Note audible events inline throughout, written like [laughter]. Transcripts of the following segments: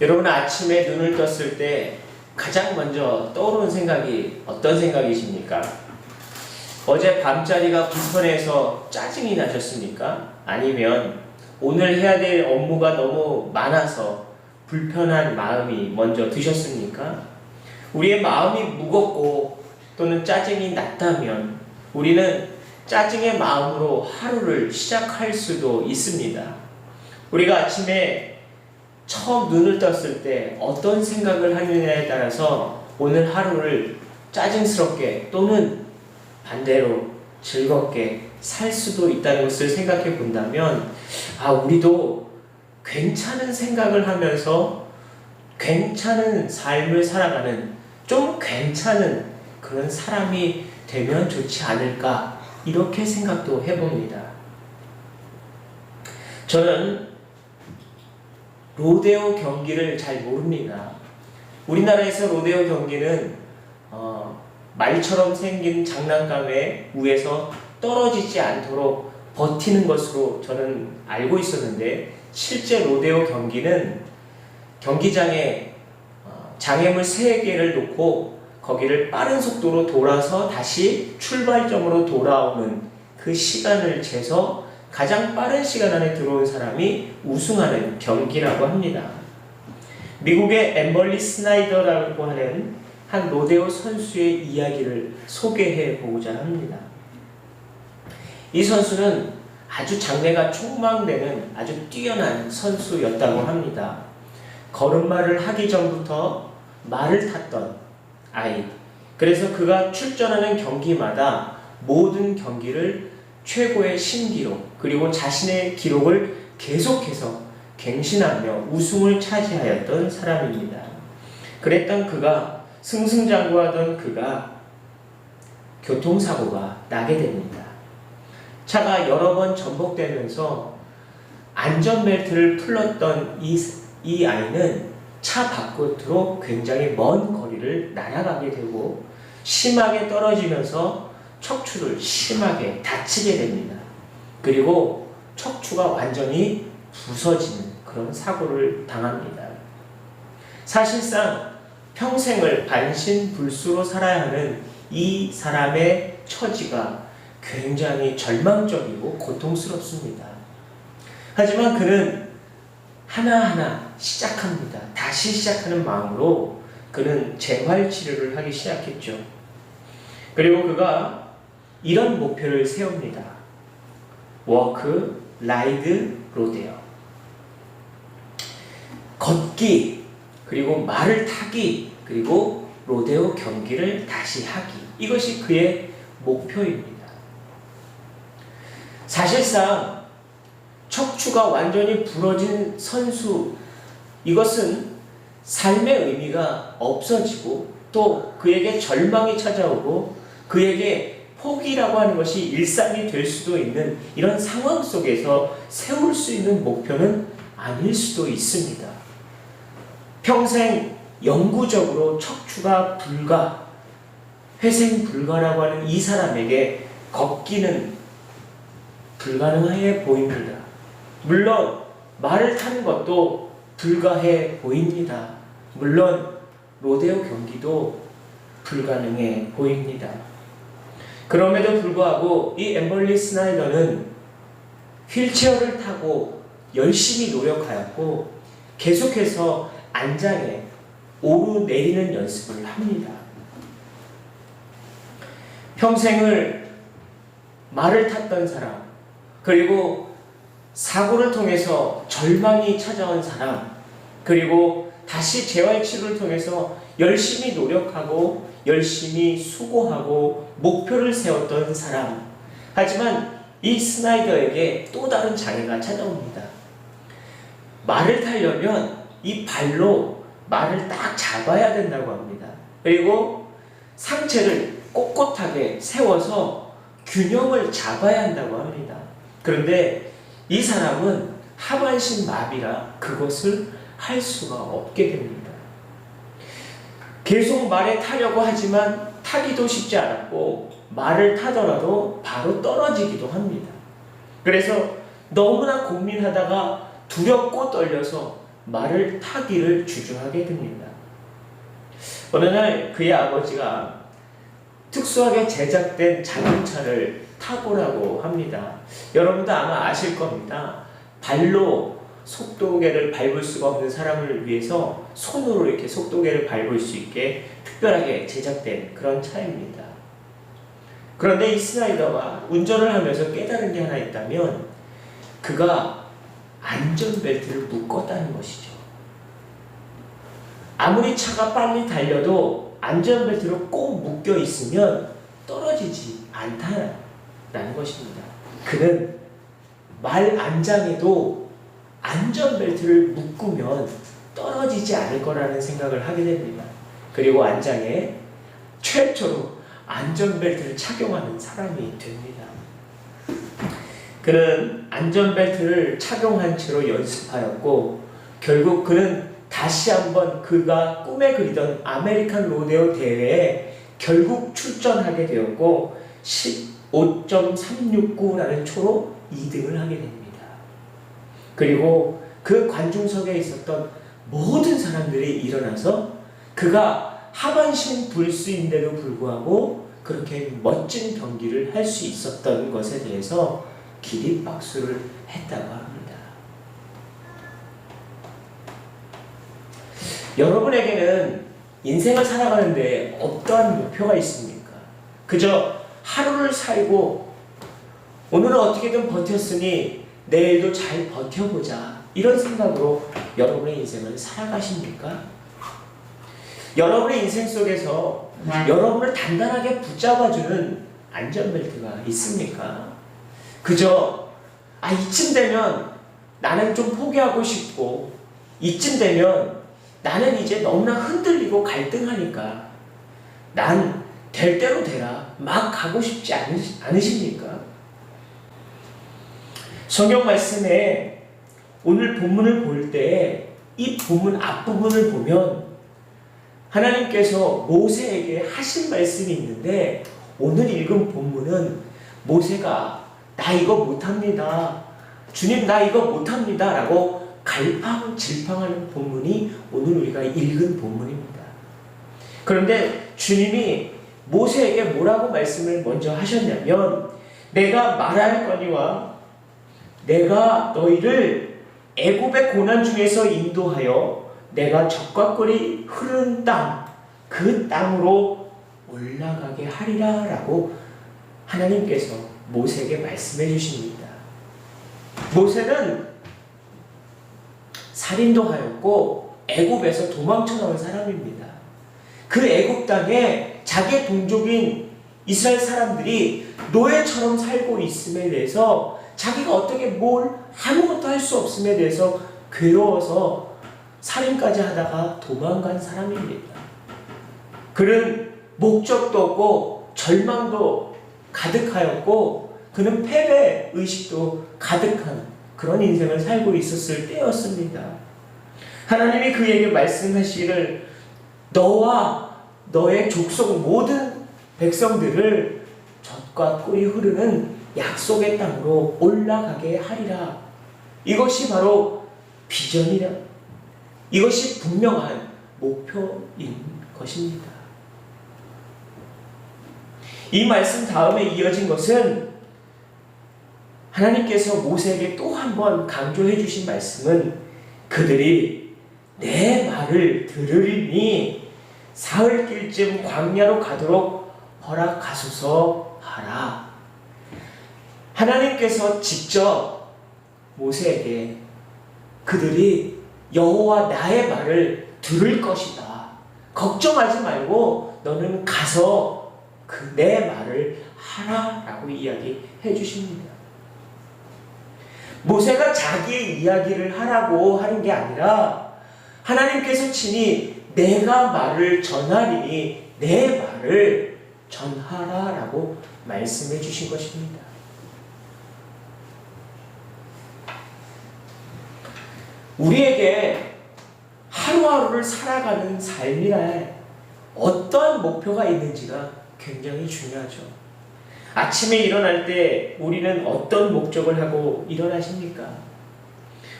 여러분 아침에 눈을 떴을 때 가장 먼저 떠오르는 생각이 어떤 생각이십니까? 어제 밤자리가 불편해서 짜증이 나셨습니까? 아니면 오늘 해야 될 업무가 너무 많아서 불편한 마음이 먼저 드셨습니까? 우리의 마음이 무겁고 또는 짜증이 났다면 우리는 짜증의 마음으로 하루를 시작할 수도 있습니다. 우리가 아침에 처음 눈을 떴을 때 어떤 생각을 하느냐에 따라서 오늘 하루를 짜증스럽게 또는 반대로 즐겁게 살 수도 있다는 것을 생각해 본다면 아 우리도 괜찮은 생각을 하면서 괜찮은 삶을 살아가는 좀 괜찮은 그런 사람이 되면 좋지 않을까 이렇게 생각도 해봅니다. 저는 로데오 경기를 잘 모릅니다. 우리나라에서 로데오 경기는 어, 말처럼 생긴 장난감에 위에서 떨어지지 않도록 버티는 것으로 저는 알고 있었는데 실제 로데오 경기는 경기장에 어, 장애물 3개를 놓고 거기를 빠른 속도로 돌아서 다시 출발점으로 돌아오는 그 시간을 재서 가장 빠른 시간 안에 들어온 사람이 우승하는 경기라고 합니다. 미국의 엠벌리 스나이더라고 하는 한 로데오 선수의 이야기를 소개해 보고자 합니다. 이 선수는 아주 장래가 촉망되는 아주 뛰어난 선수였다고 합니다. 걸음마를 하기 전부터 말을 탔던 아이. 그래서 그가 출전하는 경기마다 모든 경기를 최고의 신기록 그리고 자신의 기록을 계속해서 갱신하며 우승을 차지하였던 사람입니다. 그랬던 그가 승승장구하던 그가 교통사고가 나게 됩니다. 차가 여러 번 전복되면서 안전벨트를 풀렀던 이, 이 아이는 차 바깥으로 굉장히 먼 거리를 날아가게 되고 심하게 떨어지면서 척추를 심하게 다치게 됩니다. 그리고 척추가 완전히 부서지는 그런 사고를 당합니다. 사실상 평생을 반신불수로 살아야 하는 이 사람의 처지가 굉장히 절망적이고 고통스럽습니다. 하지만 그는 하나하나 시작합니다. 다시 시작하는 마음으로 그는 재활 치료를 하기 시작했죠. 그리고 그가 이런 목표를 세웁니다. 워크, 라이드, 로데오. 걷기, 그리고 말을 타기, 그리고 로데오 경기를 다시 하기. 이것이 그의 목표입니다. 사실상 척추가 완전히 부러진 선수, 이것은 삶의 의미가 없어지고 또 그에게 절망이 찾아오고 그에게 포기라고 하는 것이 일상이 될 수도 있는 이런 상황 속에서 세울 수 있는 목표는 아닐 수도 있습니다. 평생 영구적으로 척추가 불가, 회생 불가라고 하는 이 사람에게 걷기는 불가능해 보입니다. 물론 말을 타는 것도 불가해 보입니다. 물론 로데오 경기도 불가능해 보입니다. 그럼에도 불구하고 이 엠벌리 스나이더는 휠체어를 타고 열심히 노력하였고 계속해서 안장에 오르내리는 연습을 합니다. 평생을 말을 탔던 사람, 그리고 사고를 통해서 절망이 찾아온 사람, 그리고 다시 재활치료를 통해서 열심히 노력하고 열심히 수고하고 목표를 세웠던 사람. 하지만 이 스나이더에게 또 다른 장애가 찾아옵니다. 말을 타려면 이 발로 말을 딱 잡아야 된다고 합니다. 그리고 상체를 꼿꼿하게 세워서 균형을 잡아야 한다고 합니다. 그런데 이 사람은 하반신 마비라 그것을 할 수가 없게 됩니다. 계속 말에 타려고 하지만 타기도 쉽지 않았고 말을 타더라도 바로 떨어지기도 합니다. 그래서 너무나 고민하다가 두렵고 떨려서 말을 타기를 주저하게 됩니다. 어느 날 그의 아버지가 특수하게 제작된 자동차를 타보라고 합니다. 여러분도 아마 아실 겁니다. 발로 속도계를 밟을 수가 없는 사람을 위해서 손으로 이렇게 속도계를 밟을 수 있게 특별하게 제작된 그런 차입니다. 그런데 이 스나이더가 운전을 하면서 깨달은 게 하나 있다면 그가 안전벨트를 묶었다는 것이죠. 아무리 차가 빨리 달려도 안전벨트로 꼭 묶여 있으면 떨어지지 않다라는 것입니다. 그는 말 안장에도 안전벨트를 묶으면 떨어지지 않을 거라는 생각을 하게 됩니다. 그리고 안장에 최초로 안전벨트를 착용하는 사람이 됩니다. 그는 안전벨트를 착용한 채로 연습하였고 결국 그는 다시 한번 그가 꿈에 그리던 아메리칸 로데오 대회에 결국 출전하게 되었고 15.369라는 초로 2등을 하게 됩니다. 그리고 그 관중석에 있었던 모든 사람들이 일어나서 그가 하반신 불수인데도 불구하고 그렇게 멋진 경기를 할 수 있었던 것에 대해서 기립박수를 했다고 합니다. 여러분에게는 인생을 살아가는데 어떠한 목표가 있습니까? 그저 하루를 살고 오늘은 어떻게든 버텼으니 내일도 잘 버텨보자 이런 생각으로 여러분의 인생을 살아가십니까? 여러분의 인생 속에서 여러분을 단단하게 붙잡아주는 안전벨트가 있습니까? 그저 아 이쯤 되면 나는 좀 포기하고 싶고 이쯤 되면 나는 이제 너무나 흔들리고 갈등하니까 난 될 대로 되라 막 가고 싶지 않으시, 않으십니까? 성경 말씀에 오늘 본문을 볼 때 이 본문 앞부분을 보면 하나님께서 모세에게 하신 말씀이 있는데 오늘 읽은 본문은 모세가 나 이거 못합니다. 주님 나 이거 못합니다. 라고 갈팡질팡하는 본문이 오늘 우리가 읽은 본문입니다. 그런데 주님이 모세에게 뭐라고 말씀을 먼저 하셨냐면 내가 말할 거니와 내가 너희를 애굽의 고난 중에서 인도하여 내가 적과 꿀이 흐르는 땅, 그 땅으로 올라가게 하리라 라고 하나님께서 모세에게 말씀해 주십니다. 모세는 살인도 하였고 애굽에서 도망쳐 나온 사람입니다. 그 애굽 땅에 자기 동족인 이스라엘 사람들이 노예처럼 살고 있음에 대해서 자기가 어떻게 뭘 아무것도 할 수 없음에 대해서 괴로워서 살인까지 하다가 도망간 사람입니다. 그는 목적도 없고 절망도 가득하였고 그는 패배 의식도 가득한 그런 인생을 살고 있었을 때였습니다. 하나님이 그에게 말씀하시기를 너와 너의 족속 모든 백성들을 젖과 꿀이 흐르는 약속의 땅으로 올라가게 하리라. 이것이 바로 비전이라. 이것이 분명한 목표인 것입니다. 이 말씀 다음에 이어진 것은 하나님께서 모세에게 또 한 번 강조해 주신 말씀은 그들이 내 말을 들으리니 사흘길쯤 광야로 가도록 허락하소서 하라. 하나님께서 직접 모세에게 그들이 여호와 나의 말을 들을 것이다. 걱정하지 말고 너는 가서 그 내 말을 하라라고 이야기해 주십니다. 모세가 자기의 이야기를 하라고 하는 게 아니라 하나님께서 친히 내가 말을 전하리니 내 말을 전하라라고 말씀해 주신 것입니다. 우리에게 하루하루를 살아가는 삶이라 어떠한 목표가 있는지가 굉장히 중요하죠. 아침에 일어날 때 우리는 어떤 목적을 하고 일어나십니까?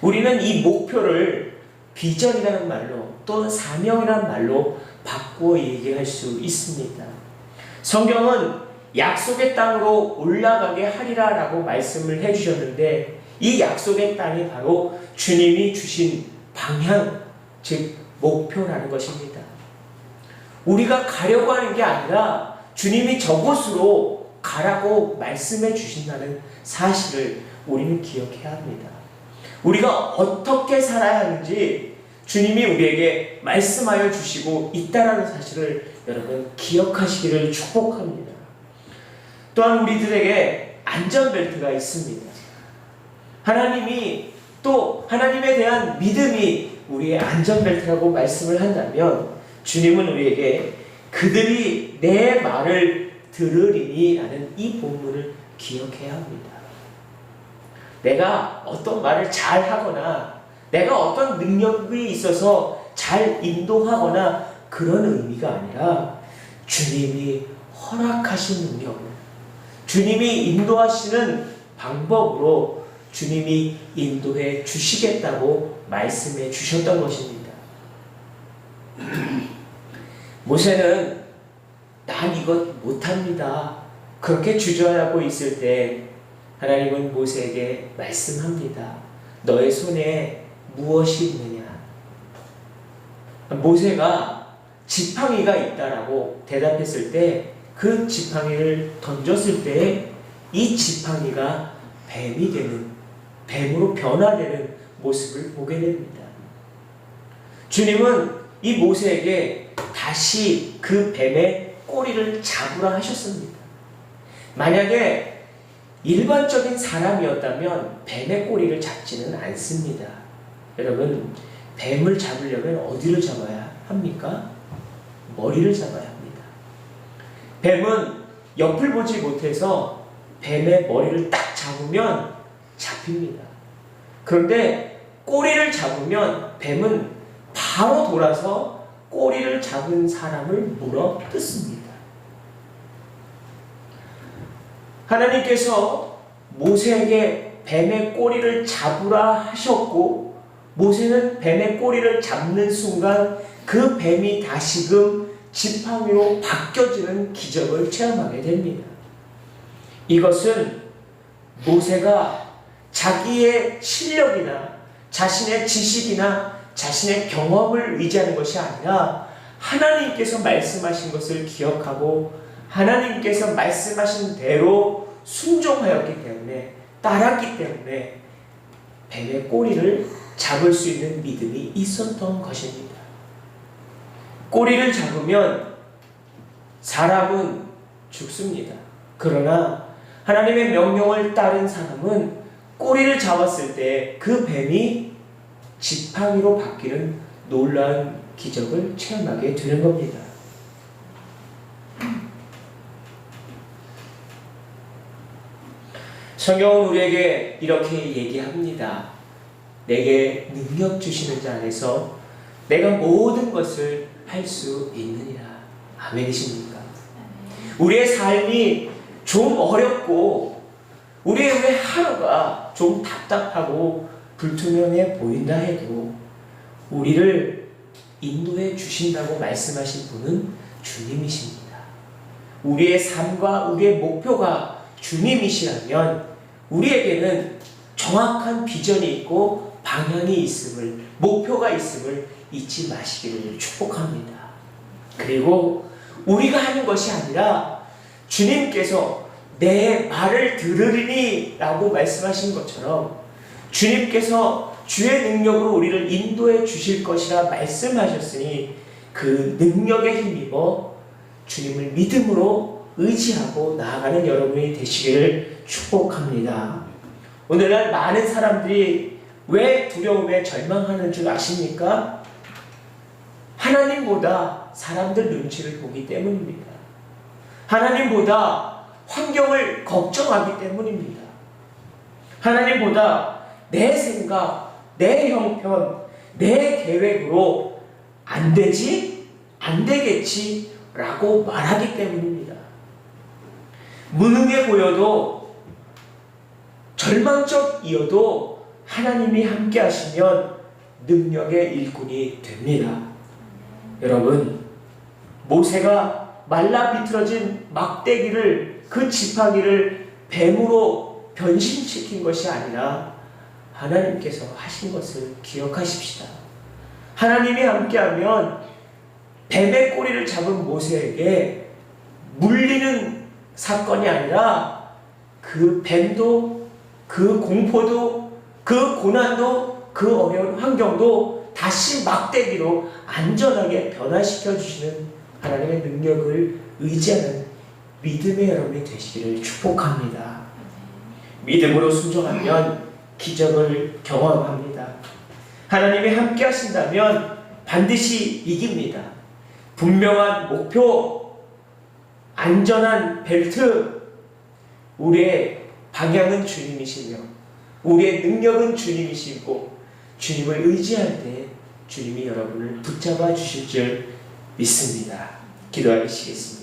우리는 이 목표를 비전이라는 말로 또 사명이라는 말로 바꾸어 얘기할 수 있습니다. 성경은 약속의 땅으로 올라가게 하리라 라고 말씀을 해주셨는데 이 약속의 땅이 바로 주님이 주신 방향, 즉 목표라는 것입니다. 우리가 가려고 하는 게 아니라 주님이 저곳으로 가라고 말씀해 주신다는 사실을 우리는 기억해야 합니다. 우리가 어떻게 살아야 하는지 주님이 우리에게 말씀하여 주시고 있다라는 사실을 여러분 기억하시기를 축복합니다. 또한 우리들에게 안전벨트가 있습니다. 하나님이 또 하나님에 대한 믿음이 우리의 안전벨트라고 말씀을 한다면 주님은 우리에게 그들이 내 말을 들으리니 라는 이 본문을 기억해야 합니다. 내가 어떤 말을 잘 하거나 내가 어떤 능력이 있어서 잘 인도하거나 그런 의미가 아니라 주님이 허락하신 능력, 주님이 인도하시는 방법으로 주님이 인도해 주시겠다고 말씀해 주셨던 것입니다. [clears throat] 모세는 난 이것 못합니다. 그렇게 주저하고 있을 때 하나님은 모세에게 말씀합니다. 너의 손에 무엇이 있느냐? 모세가 지팡이가 있다라고 대답했을 때 그 지팡이를 던졌을 때 이 지팡이가 뱀이 되는 뱀으로 변화되는 모습을 보게 됩니다. 주님은 이 모세에게 다시 그 뱀의 꼬리를 잡으라 하셨습니다. 만약에 일반적인 사람이었다면 뱀의 꼬리를 잡지는 않습니다. 여러분, 뱀을 잡으려면 어디를 잡아야 합니까? 머리를 잡아야 합니다. 뱀은 옆을 보지 못해서 뱀의 머리를 딱 잡으면 잡힙니다. 그런데 꼬리를 잡으면 뱀은 바로 돌아서 꼬리를 잡은 사람을 물어 뜯습니다. 하나님께서 모세에게 뱀의 꼬리를 잡으라 하셨고 모세는 뱀의 꼬리를 잡는 순간 그 뱀이 다시금 지팡이로 바뀌어지는 기적을 체험하게 됩니다. 이것은 모세가 자기의 실력이나 자신의 지식이나 자신의 경험을 의지하는 것이 아니라 하나님께서 말씀하신 것을 기억하고 하나님께서 말씀하신 대로 순종하였기 때문에 따랐기 때문에 뱀의 꼬리를 잡을 수 있는 믿음이 있었던 것입니다. 꼬리를 잡으면 사람은 죽습니다. 그러나 하나님의 명령을 따른 사람은 꼬리를 잡았을 때 그 뱀이 지팡이로 바뀌는 놀라운 기적을 체험하게 되는 겁니다. 성경은 우리에게 이렇게 얘기합니다. 내게 능력 주시는 자 안에서 내가 모든 것을 할 수 있느니라. 아멘이십니까? 우리의 삶이 좀 어렵고 우리의 우리 하루가 좀 답답하고 불투명해 보인다 해도 우리를 인도해 주신다고 말씀하신 분은 주님이십니다. 우리의 삶과 우리의 목표가 주님이시라면 우리에게는 정확한 비전이 있고 방향이 있음을 목표가 있음을 잊지 마시기를 축복합니다. 그리고 우리가 하는 것이 아니라 주님께서 내 말을 들으리니 라고 말씀하신 것처럼 주님께서 주의 능력으로 우리를 인도해 주실 것이라 말씀하셨으니 그 능력에 힘입어 주님을 믿음으로 의지하고 나아가는 여러분이 되시기를 축복합니다. 오늘날 많은 사람들이 왜 두려움에 절망하는 줄 아십니까? 하나님보다 사람들 눈치를 보기 때문입니다. 하나님보다 환경을 걱정하기 때문입니다. 하나님보다 내 생각, 내 형편, 내 계획으로 안 되지? 안 되겠지? 라고 말하기 때문입니다. 무능해 보여도 절망적이어도 하나님이 함께 하시면 능력의 일꾼이 됩니다. 여러분, 모세가 말라 비틀어진 막대기를 그 지팡이를 뱀으로 변신시킨 것이 아니라 하나님께서 하신 것을 기억하십시다. 하나님이 함께하면 뱀의 꼬리를 잡은 모세에게 물리는 사건이 아니라 그 뱀도 그 공포도 그 고난도 그 어려운 환경도 다시 막대기로 안전하게 변화시켜 주시는 하나님의 능력을 의지하는 믿음의 여러분이 되시기를 축복합니다. 믿음으로 순종하면 기적을 경험합니다. 하나님이 함께 하신다면 반드시 이깁니다. 분명한 목표, 안전한 벨트, 우리의 방향은 주님이시며, 우리의 능력은 주님이시고, 주님을 의지할 때 주님이 여러분을 붙잡아 주실 줄 믿습니다. 기도하시겠습니다.